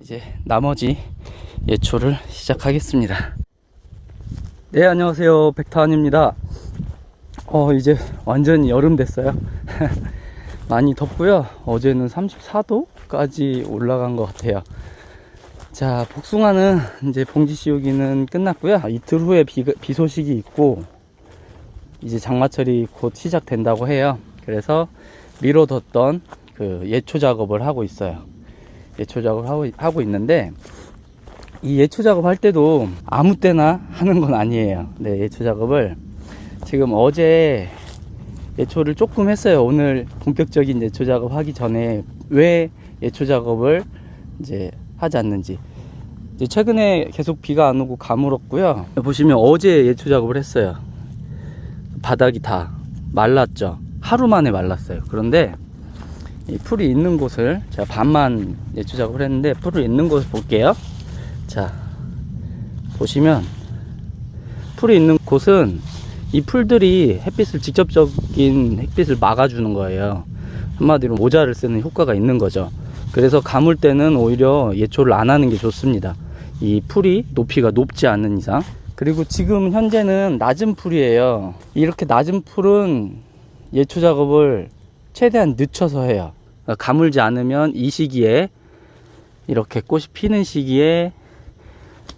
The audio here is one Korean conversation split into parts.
이제 나머지 예초를 시작하겠습니다. 네, 안녕하세요. 백타환입니다. 어, 이제 완전히 여름 됐어요. 많이 덥고요. 어제는 34도까지 올라간 것 같아요. 자, 복숭아는 이제 봉지 씌우기는 끝났고요. 이틀 후에 비, 비 소식이 있고, 이제 장마철이 곧 시작된다고 해요. 그래서 미뤄뒀던 그 예초 작업을 하고 있어요. 예초 작업을 하고, 있는데, 이 예초 작업 할 때도 아무 때나 하는 건 아니에요. 네, 예초 작업을 지금 어제 예초를 조금 했어요. 오늘 본격적인 예초 작업 하기 전에 왜 예초 작업을 이제 하지 않는지. 이제 최근에 계속 비가 안 오고 가물었고요. 보시면 어제 예초 작업을 했어요. 바닥이 다 말랐죠. 하루 만에 말랐어요. 그런데 이 풀이 있는 곳을 제가 반만 예초 작업을 했는데 풀이 있는 곳을 볼게요. 자, 보시면 풀이 있는 곳은 이 풀들이 햇빛을 직접적인 햇빛을 막아주는 거예요. 한마디로 모자를 쓰는 효과가 있는 거죠. 그래서 감을 때는 오히려 예초를 안 하는 게 좋습니다. 이 풀이 높이가 높지 않은 이상. 그리고 지금 현재는 낮은 풀이에요. 이렇게 낮은 풀은 예초 작업을 최대한 늦춰서 해요. 그러니까 가물지 않으면 이 시기에 이렇게 꽃이 피는 시기에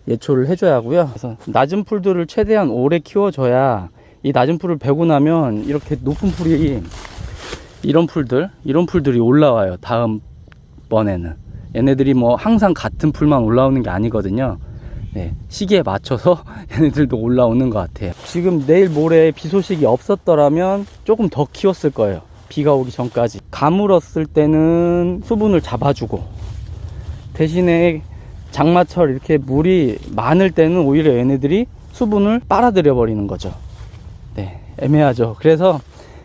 예초를 해줘야 하고요. 그래서 낮은 풀들을 최대한 오래 키워줘야 이 낮은 풀을 베고 나면 이렇게 높은 풀이 이런 풀들, 이런 풀들이 올라와요. 다음 번에는. 얘네들이 뭐 항상 같은 풀만 올라오는 게 아니거든요. 네, 시기에 맞춰서 얘네들도 올라오는 것 같아요. 지금 내일 모레 비 소식이 없었더라면 조금 더 키웠을 거예요. 비가 오기 전까지. 가물었을 때는 수분을 잡아주고 대신에 장마철 이렇게 물이 많을 때는 오히려 얘네들이 수분을 빨아들여 버리는 거죠. 네, 애매하죠. 그래서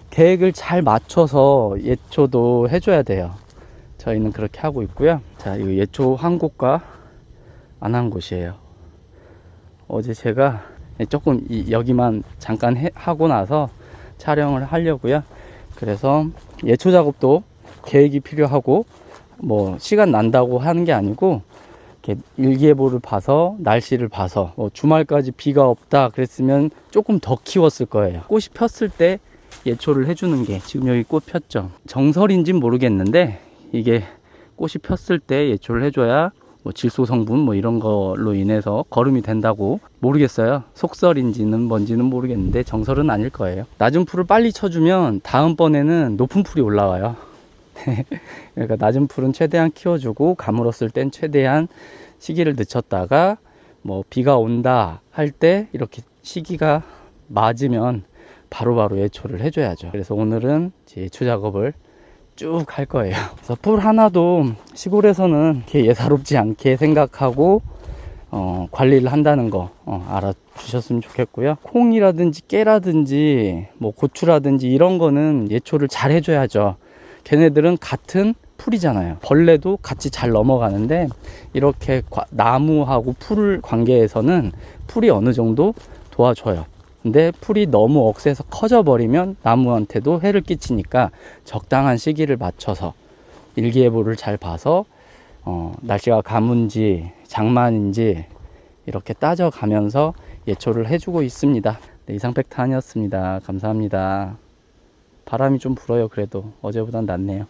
계획을 잘 맞춰서 예초도 해줘야 돼요. 저희는 그렇게 하고 있고요. 자, 이 예초 한 곳과 안 한 곳이에요. 어제 제가 조금 이- 여기만 잠깐 해- 하고 나서 촬영을 하려고요. 그래서 예초 작업도 계획이 필요하고 뭐 시간 난다고 하는 게 아니고 일기예보를 봐서 날씨를 봐서 뭐 주말까지 비가 없다 그랬으면 조금 더 키웠을 거예요. 꽃이 폈을 때 예초를 해주는 게 지금 여기 꽃 폈죠. 정설인진 모르겠는데 이게 꽃이 폈을 때 예초를 해줘야 뭐 질소 성분 뭐 이런 걸로 인해서 거름이 된다고 모르겠어요. 속설인지는 뭔지는 모르겠는데 정설은 아닐 거예요. 낮은 풀을 빨리 쳐주면 다음번에는 높은 풀이 올라와요. 그러니까 낮은 풀은 최대한 키워주고 가물었을 땐 최대한 시기를 늦췄다가 뭐 비가 온다 할 때 이렇게 시기가 맞으면 바로바로 예초를 해줘야죠. 그래서 오늘은 예초 작업을 쭉 할 거예요. 그래서 풀 하나도 시골에서는 예사롭지 않게 생각하고 어, 관리를 한다는 거 어, 알아주셨으면 좋겠고요. 콩이라든지 깨라든지 뭐 고추라든지 이런 거는 예초를 잘 해줘야죠. 걔네들은 같은 풀이잖아요. 벌레도 같이 잘 넘어가는데 이렇게 과- 나무하고 풀 관계에서는 풀이 어느 정도 도와줘요. 근데 풀이 너무 억세서 커져 버리면 나무한테도 해를 끼치니까 적당한 시기를 맞춰서 일기예보를 잘 봐서 어, 날씨가 가문지 장마인지 이렇게 따져가면서 예초를 해주고 있습니다. 네, 이상 팩트 아니었습니다. 감사합니다. 바람이 좀 불어요. 그래도 어제보단 낫네요.